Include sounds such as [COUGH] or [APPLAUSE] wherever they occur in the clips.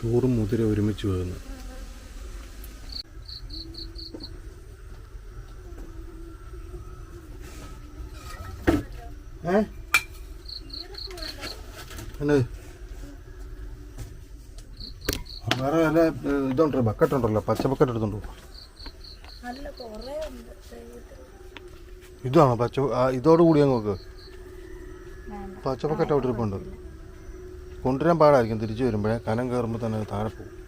ചോറും മുതിര ഒരുമിച്ച് വേകുന്നു ഏ? എന്നത് വേറെ വല്ല ഇതുണ്ടല്ലോ ബക്കറ്റ് ഉണ്ടല്ലോ പച്ച ബക്കറ്റ് എടുത്തുണ്ടോ ഇതാണോ പച്ച ഇതോടുകൂടി അങ്ങോട്ട് നോക്ക് പച്ച ബക്കറ്റ് അവിടെ ഇരിപ്പുണ്ട്. കൊണ്ടുവരാൻ പാടായിരിക്കും. തിരിച്ചു വരുമ്പോഴേ കനം കയറുമ്പോൾ തന്നെ താഴെ പോകും.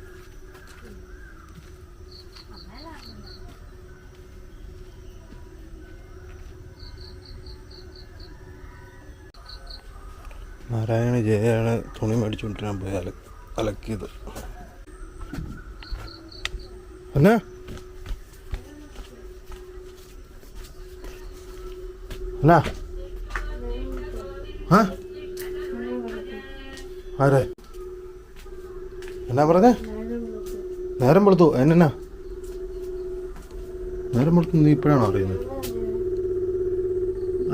നാരായണ ജയാണ് തുണി മേടിച്ചുകൊണ്ടിരാൻ പോയി അല അലക്കിയത്. എന്നാ എന്നാ ആ? ആരെ? എന്നാ പറഞ്ഞേ? നേരം വെളുത്തു. എന്നാ നേരം വെളുത്തു നീ ഇപ്പോഴാണോ അറിയുന്നത്?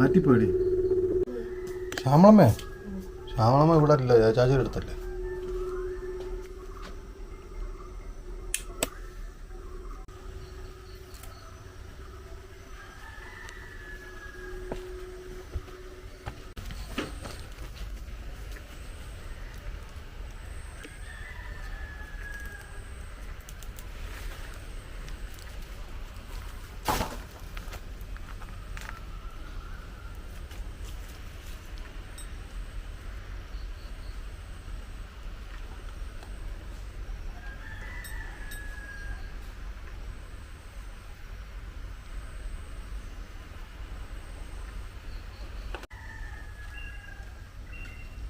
ആറ്റിപ്പോടി. ശ്യാമളമ്മേ? ശ്യാമളമ്മ ഇവിടെ അല്ല ചാച്ചിയുടെ അടുത്തല്ലേ?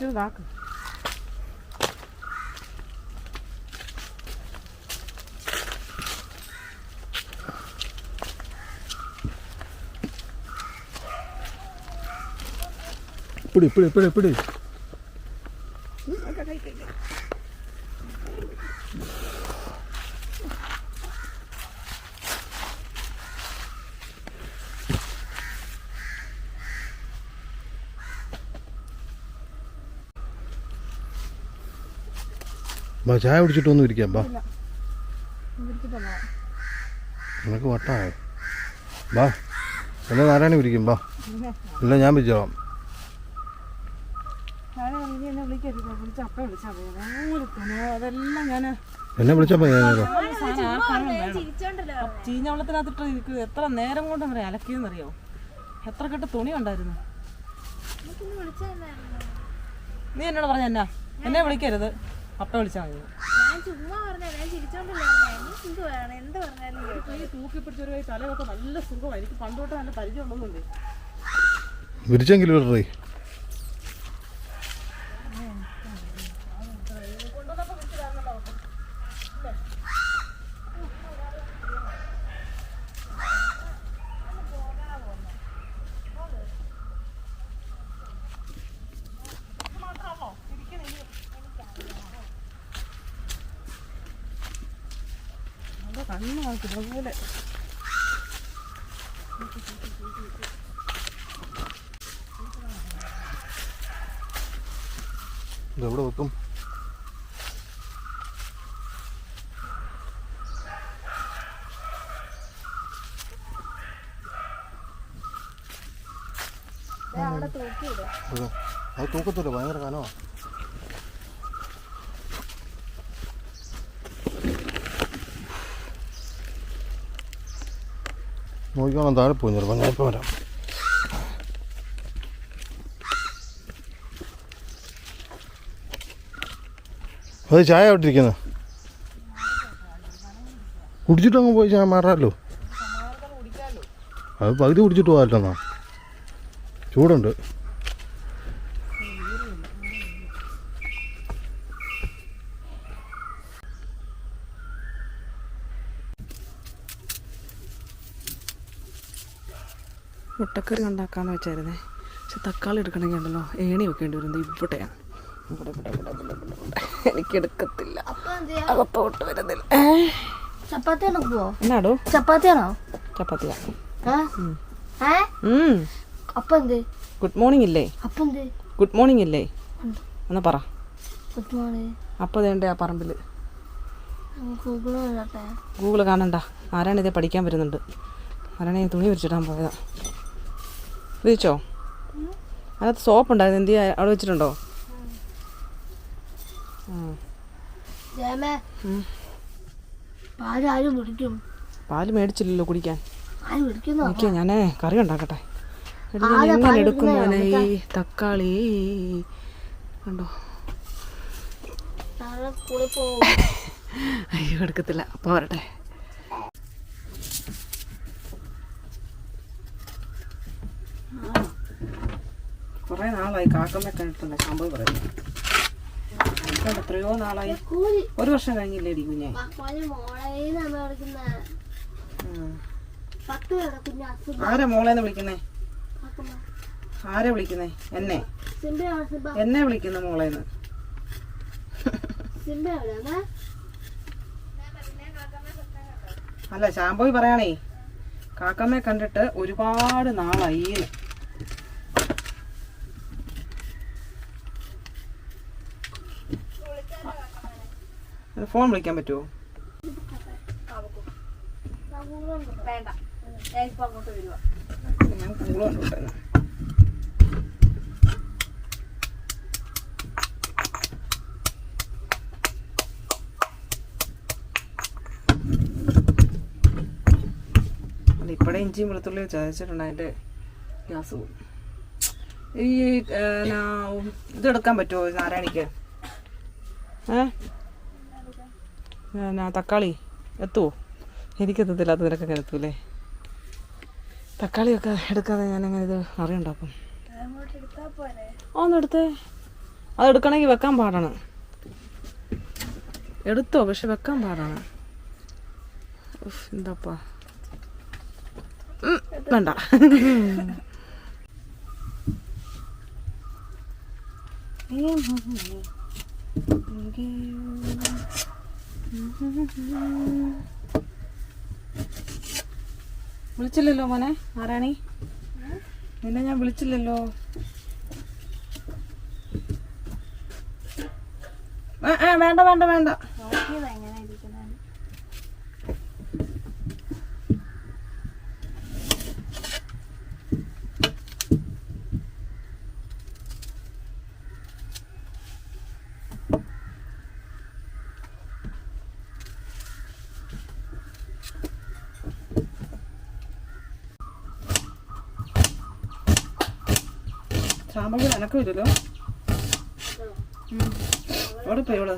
ഉണ്ടെന്നോ എന്നാ എന്നാ രാവിലെ ഇതാക്ക് ഇപ്പിടി ഇപ്പിടി ഇപ്പിടി ഇപ്പിടി ബാ ചായ കുടിച്ചിട്ടൊന്നും ഇരിക്കാം ബാ. നിനക്ക് വട്ടായോ? ബാ എന്നെ നാരായണ പിരിക്കും ബാ. ഇല്ല ഞാൻ വിളിച്ചോളാം. എന്നെ വിളിച്ചപ്പോ വിളിച്ച ഇരിക്കുന്നത് എത്ര നേരം കൊണ്ട് അവരെ അലക്കിയെന്നറിയോ? എത്ര കെട്ട് തുണി ഉണ്ടായിരുന്നു? നീ എന്നോട് പറഞ്ഞ എന്നാ? എന്നെ വിളിക്കരുത്. അപ്പം വിളിച്ചാൽ മതി. ഞാൻ ചുമ്മാ പറഞ്ഞാ. ഞാൻ എന്ത് പറഞ്ഞാലും. ഈ തൂക്കി പിടിച്ചൊരു തലയൊക്കെ നല്ല സുഖമാണ് എനിക്ക് പണ്ടോട്ട് നല്ല പരിചയമുള്ളതുകൊണ്ട് വിരിച്ചെങ്കിലും ഇടറേ അത് കണ്ണു നോക്കി അതുപോലെ ഇതെവിടെ വെക്കും? അത് അത് തൂക്കത്തില്ല ഭയങ്കര കനമാണ് നോക്കിക്കോണം താഴെ പോയി ചിലപ്പോൾ ഞാൻ ഇപ്പോൾ വരാം അത് ചായ ഇട്ടിരിക്കുന്നത് കുടിച്ചിട്ട് അങ്ങ് പോയി ചായ മാറാമല്ലോ അത് പകുതി കുടിച്ചിട്ട് പോകാമല്ലോ ചൂടുണ്ട് മുട്ടക്കറി ഉണ്ടാക്കാന്ന് വെച്ചായിരുന്നേ. പക്ഷെ തക്കാളി എടുക്കണമെങ്കിൽ ഉണ്ടല്ലോ ഏണി വെക്കേണ്ടി വരുന്നത് ഇവിടെയാണ് ഇവിടെ ഇവിടെ ഇവിടെ ഇവിടെ ഇവിടെ ഇവിടെ. എനിക്ക് എടുക്കത്തില്ല? അകത്തോട്ട് വരുന്നില്ല. ചപ്പാത്തിയാണോ എന്നാടോ? ചപ്പാത്തിയാണോ? ചപ്പാത്തിയാണ് ഗുഡ് മോർണിംഗ് ഇല്ലേ? ഗുഡ് മോർണിംഗ് ഇല്ലേ? എന്നാ പറ. ഗുഡ് മോർണിംഗ് ആ പറമ്പിൽ ഗൂഗിൾ കാണണ്ട. ആരാണിതേ പഠിക്കാൻ വരുന്നുണ്ട്? ആരാണെ തുണി വിരിച്ചിടാൻ പോയതാ? വിരിച്ചോ അതിനകത്ത് സോപ്പ് ഉണ്ടായിരുന്നു. എന്ത് ചെയ്യാ അവിടെ വെച്ചിട്ടുണ്ടോ. പാൽ മേടിച്ചില്ലല്ലോ കുടിക്കാൻ. എനിക്ക് ഞാൻ കറി ഉണ്ടാക്കട്ടെ. എങ്ങനെ എടുക്കും? മോനെ ഈ തക്കാളി. കണ്ടോ? [LAUGHS] അയ്യോ എടുക്കത്തില്ല. അപ്പോൾ വരട്ടെ. കുറേ നാളായി കാക്കമ്മ കണ്ടിട്ടുണ്ട് സംഭവം പറയുന്നത് എത്രയോ നാളായി. ഒരു വർഷം. പത്ത് പേരുടെ കുഞ്ഞ് ആരാ മോളേന്ന് വിളിക്കുന്നേ? ആരെ വിളിക്കുന്നേ? എന്നെ. എന്നെ വിളിക്കുന്ന മോളേന്ന്. അല്ല ശാംപോയി പറയാണേ. കാക്കമ്മയെ കണ്ടിട്ട് ഒരുപാട് നാളായി ഫോൺ വിളിക്കാൻ പറ്റുമോ വേണ്ട. ഞാൻ ഇപ്പൊ അങ്ങോട്ട് വരുവാ. ഞാൻ കൂളുണ്ട് ഇപ്പഴേ ഇഞ്ചിയും വെളുത്തുള്ളി ചതച്ചിട്ടുണ്ട് അതിന്റെ ഗ്യാസ് ഈ ഇതെടുക്കാൻ പറ്റുമോ നാരായണിക്ക്? ഏ? തക്കാളി എത്തുമോ എനിക്കെത്തത്തില്ല അത് നിനക്കൊക്കെ എത്തൂലേ. തക്കാളിയൊക്കെ എടുക്കാതെ ഞാനങ്ങനെ ഇത് അറിയണ്ടാക്കും ഒന്നെടുത്തേ. അതെടുക്കണമെങ്കിൽ വെക്കാൻ പാടാണ്. എടുത്തോ പക്ഷെ വെക്കാൻ പാടാണ്. എന്താപ്പാ? വേണ്ട. വിളിച്ചില്ലല്ലോ മോനെ ആരാണി? നിന്നെ ഞാൻ വിളിച്ചില്ലല്ലോ. ആ, ആ, വേണ്ട വേണ്ട വേണ്ട നോക്കിയത് എങ്ങനെ ഇരിക്കുന്നത് ചാമ്പങ്ങ എനക്കില്ലല്ലോ എവിടെ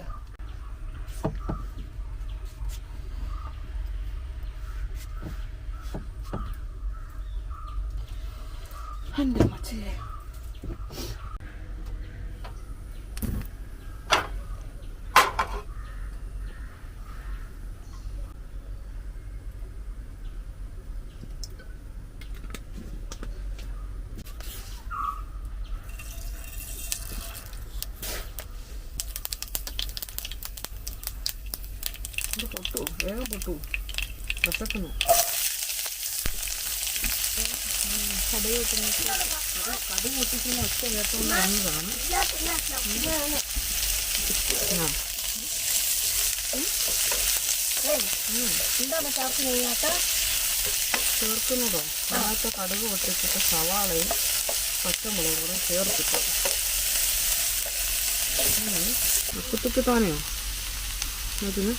പൊട്ടു വേഗം പൊട്ടു വിശക്കുന്നു കടു പൊട്ടിക്കുന്ന ഒറ്റ കേട്ടോണ്ട് വന്നതാണ് എന്താണ് ചാർക്ക് ചെയ്യാത്ത ചേർക്കുന്നതോ അതിനകത്ത് കടുക് പൊട്ടിച്ചിട്ട് സവാളയും പച്ചമുളകും കൂടെ ചേർത്തിട്ട് ഉപ്പുത്തുപ്പി താനെയോ അതിന്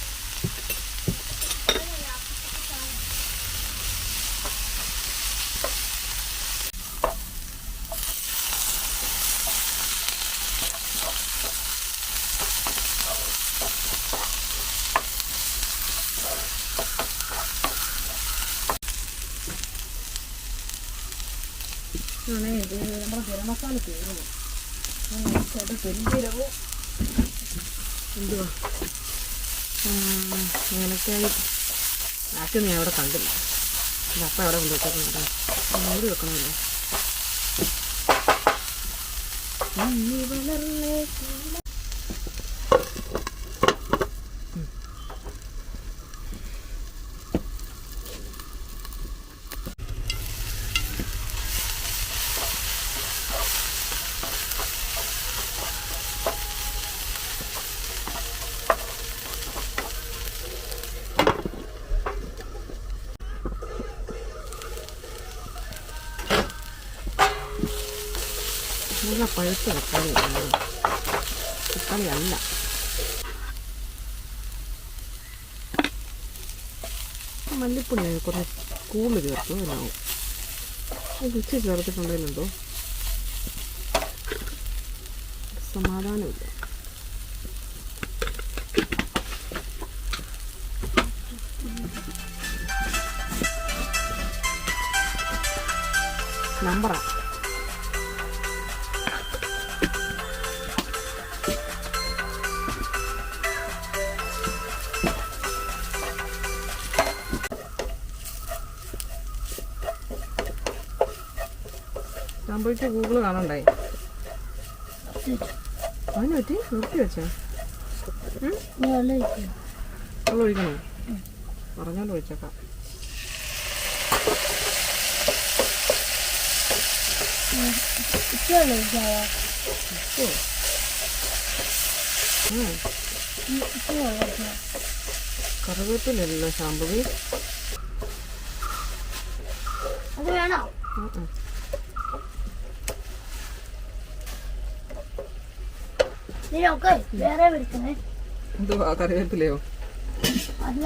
പെരുംജീരകവും എന്തുവാ? അങ്ങനൊക്കെയായി ബാക്കി ഞാൻ അവിടെ കണ്ടില്ല. അപ്പം അവിടെ കൊണ്ടുവച്ചേക്കണം കേട്ടോ. മൂടി വെക്കണമല്ലോ. വളർന്നേ നല്ല പഴുത്ത തക്കാളി തക്കാളി അല്ല മല്ലിപ്പൊടി കുറച്ച് കൂടുതൽ ചേർത്തു അതിനാവും അത് ഇച്ചിരി ചേർത്തിട്ടുണ്ടെങ്കിലുണ്ടോ സമാധാനമില്ല നമ്പറാ പോയിട്ട് ഗൂഗിൾ കാണണ്ടായി. അതിന് പറ്റി? നിർത്തി വെച്ചോളിക്കണോ വെള്ളം ഒഴിക്കണോ? പറഞ്ഞോണ്ട് ഒഴിച്ചേക്കാം. കറിവേപ്പിലല്ലോ ശാമ്പുവി അത് വേണോ ഉം ഉം. ഇതിനൊക്കെ വേറെ വിളിക്കണേ എന്തുവാ കറിവേപ്പിലയോ? അല്ല.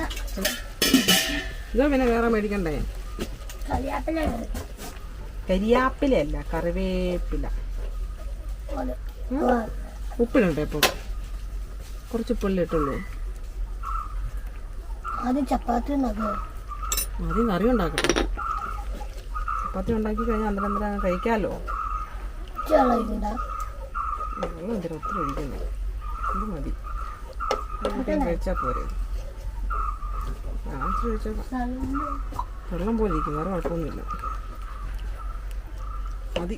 ഇതാ പിന്നെ വേറെ മേടിക്കണ്ടേ? കരിയാപ്പില കരിയാപ്പിലയല്ല കറിവേപ്പില. പോലെ ഉപ്പിലുണ്ടോ ഇപ്പോൾ കുറച്ച് ഉപ്പല്ലേ ആദ്യം ചപ്പാത്തി ആദ്യം കറി ഉണ്ടാക്കട്ടെ. ചപ്പാത്തി ഉണ്ടാക്കി കഴിഞ്ഞാൽ അന്നേരം അന്നേരം കഴിക്കാമല്ലോ വെള്ളം എന്തിനാ ഒത്തിരി ഒഴിക്കുന്നത് ഇത് മതി. കഴിച്ചാൽ പോരെ. ഞാൻ വെള്ളം പോലെ ഇരിക്കും വേറെ കുഴപ്പമൊന്നുമില്ല. മതി.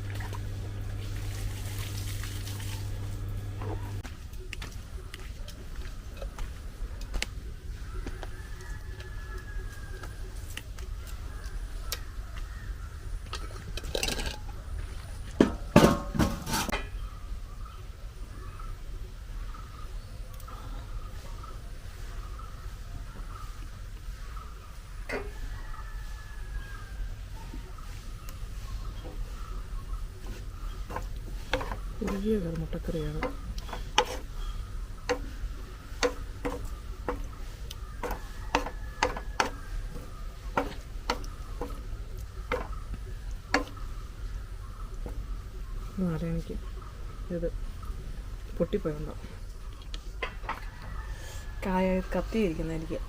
വലിയ കറി മുട്ടക്കറിയാണ് നാരായണിക്ക് ഇത് പൊട്ടിപ്പോയുണ്ടോ കായ കത്തിയിരിക്കുന്ന എനിക്ക്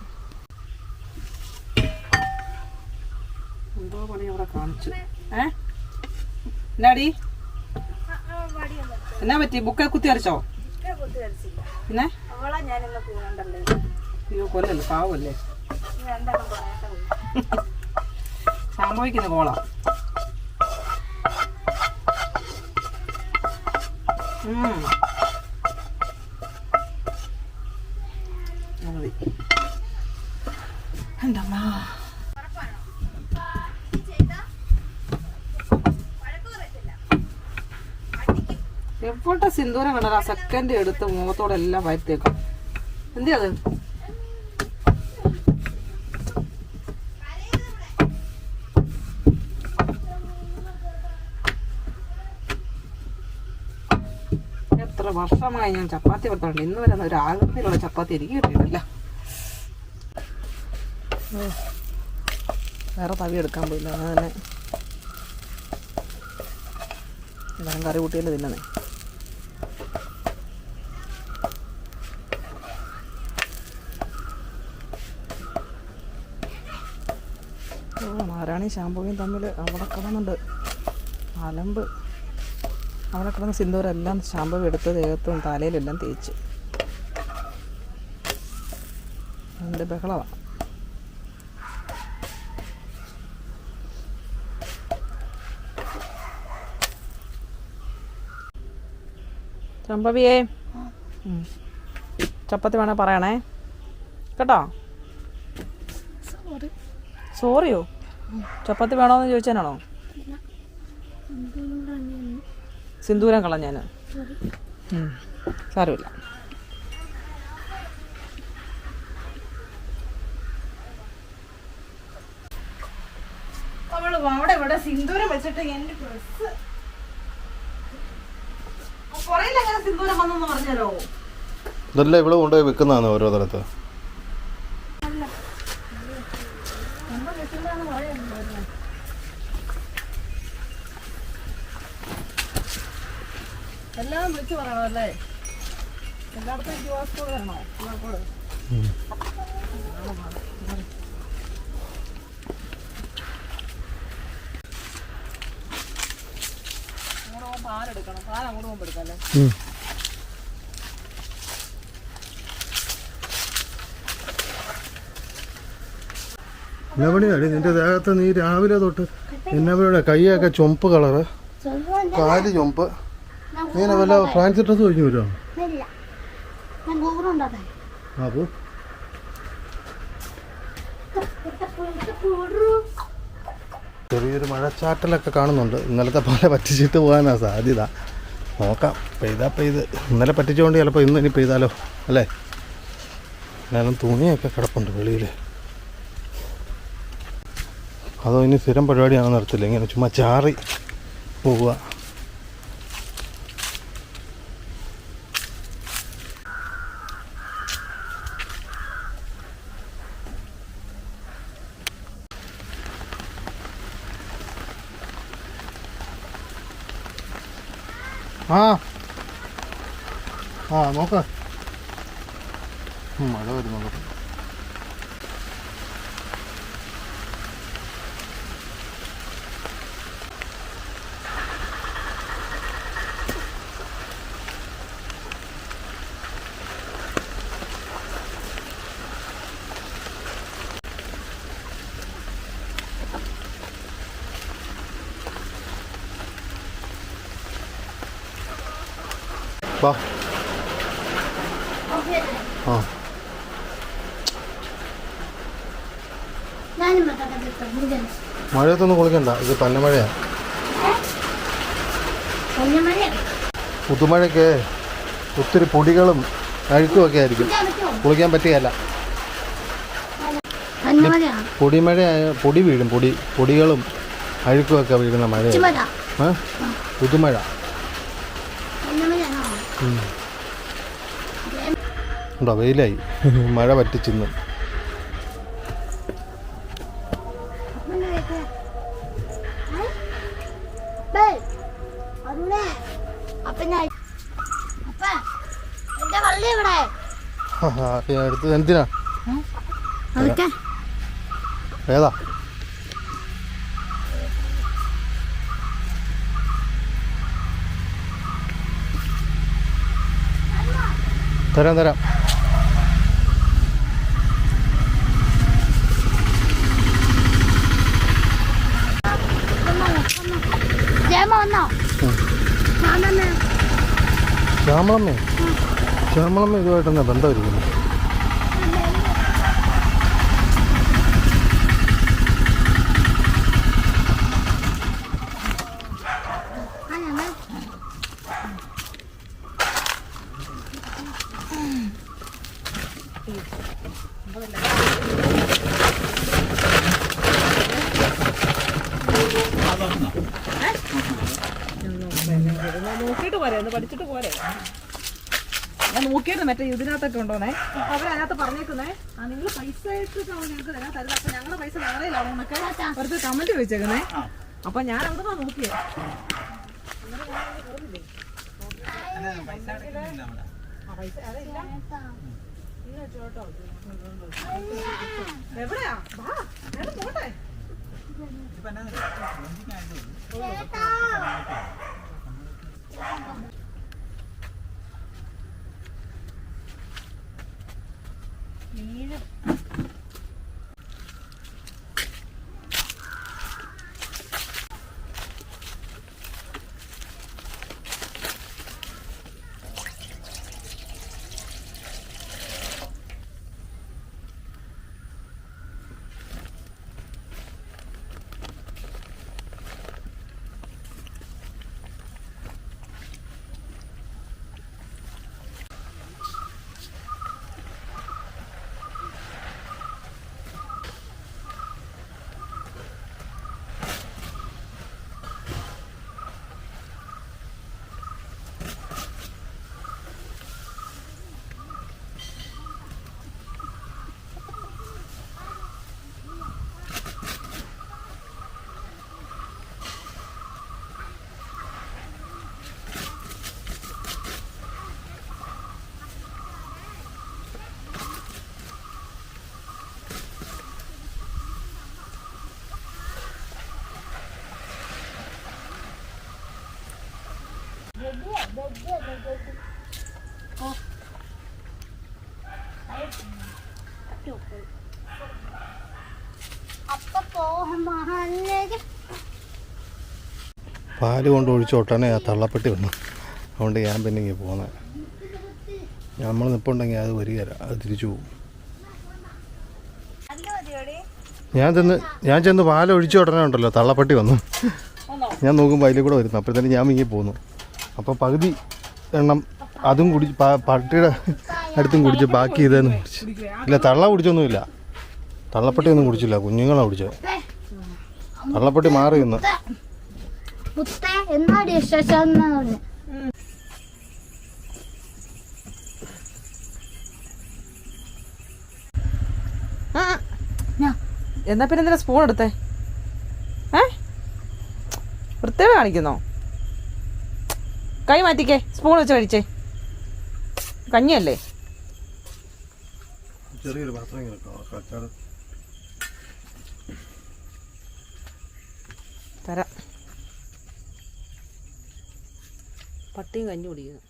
എന്തോ പണി അവിടെ കാണിച്ചു. ഏ? എന്നാടി? എന്നാ പറ്റി? ബുക്കെ കുത്തി അരച്ചോ? പിന്നെ? അയ്യോ കൊല്ലല്ലേ? പാവല്ലേ? സംഭവിക്കുന്ന കോള. മതി ഇപ്പോഴത്തെ സിന്ദൂരം കണ്ടാൽ ആ സെക്കൻഡ് എടുത്ത് മുഖത്തോടെ എല്ലാം വരത്തേക്കാം എന്തിയാ അത്? എത്ര വർഷമായി ഞാൻ ചപ്പാത്തി പരത്തുണ്ട് ഇന്ന് വരെ ഒരു ആകൃതിയിലുള്ള ചപ്പാത്തി എനിക്ക് കിട്ടിയിട്ടില്ല. വേറെ തവി എടുക്കാൻ പോയില്ല. അങ്ങനെ തന്നെ. കറി കൂട്ടിയല്ലേ തിന്നണേ നാരായണി ശാമ്പുവിയും തമ്മിൽ അവിടെ കിടന്നുണ്ട്. അലമ്പ്. അവിടെ കിടന്ന് സിന്ദൂരെല്ലാം ശാമ്പു എടുത്ത് ദേഹത്തും തലയിലെല്ലാം തേച്ച്. എന്റെ ബഹളമാണ് ചമ്പവിയേ. ചപ്പത്തി വേണേ പറയണേ. കേട്ടോ? സോറി സോറിയോ ചപ്പാത്തി വേണോന്ന് ചോദിച്ചാനാണോ? സിന്ദൂരം കളഞ്ഞാന് ഉം. സാരമില്ല. അവൾ അവിടെ ഇവിടെ സിന്ദൂരം വെച്ചിട്ട് എന്റെ ഡ്രസ് പുറയിലെങ്ങനെ സിന്ദൂരം വന്നെന്ന് പറഞ്ഞാലോ ഇതെല്ലാം ഇവിടെ കൊണ്ടുപോയി വെക്കുന്നതാണ് ഓരോ സ്ഥലത്ത് എല്ലാം വിളിച്ചു പറയണം അല്ലേ? എല്ലായിടത്തും ക്യു ആർ കോഡ് വരണോ ക്യു ആർ കോഡ്. പാലെടുക്കണം പാൽ അങ്ങോട്ട് പോകുമ്പോൾ എടുക്കാം അല്ലേ? എന്നപണിയാടി നിന്റെ ദേഹത്ത് നീ രാവിലെ തൊട്ട് എന്നവരുടെ കൈയൊക്കെ ചുമപ്പ് കളറ്. കാൽ ചുമപ്പ് നീ എന്നെ വല്ല ഫാൻസി ഡ്രസ് കഴിഞ്ഞു വരുമോ ചെറിയൊരു മഴച്ചാറ്റലൊക്കെ കാണുന്നുണ്ട്. ഇന്നലത്തെ പോലെ പറ്റിച്ചിട്ട് പോകാനാ സാധ്യത. നോക്കാം. പെയ്താ പെയ്ത്. ഇന്നലെ പറ്റിച്ചുകൊണ്ട് ചിലപ്പോൾ ഇന്ന് ഇനി പെയ്താലോ? അല്ലേ? എന്നാലും തുണിയൊക്കെ കിടപ്പുണ്ട് വെളിയിൽ അതോ ഇനി സ്ഥിരം പരിപാടിയാണെന്ന് നിർത്തില്ല ഇങ്ങനെ ചുമ്മാ ചാറി പോവുക. ആ. ആ നോക്ക. മഴ വരുന്നുണ്ട് വാ ആ മഴയത്തൊന്നും കുളിക്കണ്ട ഇത് പന്നമഴയാ പുതുമഴയ്ക്ക് ഒത്തിരി പൊടികളും അഴുക്കും ഒക്കെ ആയിരിക്കും കുളിക്കാൻ പറ്റുകയല്ല. മഞ്ഞമഴയാണ് പൊടിമഴ പൊടി വീഴും. പൊടി പൊടികളും അഴുക്കും ഒക്കെ വീഴുന്ന മഴ മഴ പുതുമഴ. ഉണ്ടോ? വെയിലായി. മഴ പറ്റിച്ചിന്ന്. എടുത്ത് എന്തിനാ? ഏതാ? തരാം തരാം. ശ്യാമളമ്മേ ശ്യാമളമ്മ ഇതുമായിട്ട് എന്നാ ബന്ധമായിരിക്കുന്നു ആ ഞങ്ങൾ നോക്കിയിട്ട് പോരെ ഒന്ന് പഠിച്ചിട്ട് പോരെ ഞാൻ നോക്കിയിട്ട് മറ്റേ ഇതിനകത്തൊക്കെ ഉണ്ടോന്നേ. അവരതിനകത്ത് പറഞ്ഞേക്കുന്നേ ആ നിങ്ങൾ പൈസ ആയിട്ട് ഞങ്ങൾക്ക് തരാൻ തരുന്നത്? അപ്പൊ ഞങ്ങളുടെ പൈസ വേറെ എന്നൊക്കെ അവർക്ക് കമന്റ് വെച്ചേക്കുന്നേ. അപ്പൊ ഞാൻ അവിടെ നിന്നാ നോക്കിയേ. ആ, പൈസ അതില്ല. ഇന്ന് വെച്ചോട്ടോ. എവിടെയാ വാ നേരെ പോട്ടെ വീഴും അപ്പൊ പാൽ കൊണ്ട് ഒഴിച്ചോട്ടാണ് ആ തള്ളപ്പെട്ടി വന്നു. അതുകൊണ്ട് ഞാൻ പിന്നെ ഇങ്ങനെ പോകുന്നത് നമ്മൾ നിപ്പുണ്ടെങ്കിൽ അത് വരികയില്ല അത് തിരിച്ചു പോകും. ഞാൻ ചെന്ന് ഞാൻ ചെന്ന് പാൽ ഒഴിച്ച ഉടനെ ഉണ്ടല്ലോ തള്ളപ്പെട്ടി വന്നു. ഞാൻ നോക്കുമ്പോൾ അതിൽ കൂടെ വരുന്നു. അപ്പോഴത്തേന് ഞാൻ ഇങ്ങനെ പോകുന്നു അപ്പോൾ പകുതി എണ്ണം അതും കുടി പട്ടിയുടെ അടുത്തും കുടിച്ച് ബാക്കി ഇതെന്ന് കുടിച്ച്. ഇല്ല തള്ള കുടിച്ചൊന്നുമില്ല. തള്ളപ്പെട്ടി ഒന്നും കുടിച്ചില്ല. കുഞ്ഞുങ്ങളാണ് കുടിച്ചത്. തള്ളപ്പെട്ടി മാറി നിന്ന്. മുത്ത എന്നാടി വിശേഷം എന്ന് പറഞ്ഞു എന്നാ പിന്നെ എന്തിനാ സ്പൂൺ എടുത്തേ? ഏ? വൃത്തിയ കാണിക്കുന്നോ? കൈ മാറ്റിക്കേ സ്പൂൺ വെച്ച് കഴിച്ചേ. കഞ്ഞിയല്ലേ? ചെറിയൊരു പാത്രം തരാം. പട്ടിയും കഞ്ഞി കുടിക്കുന്നു.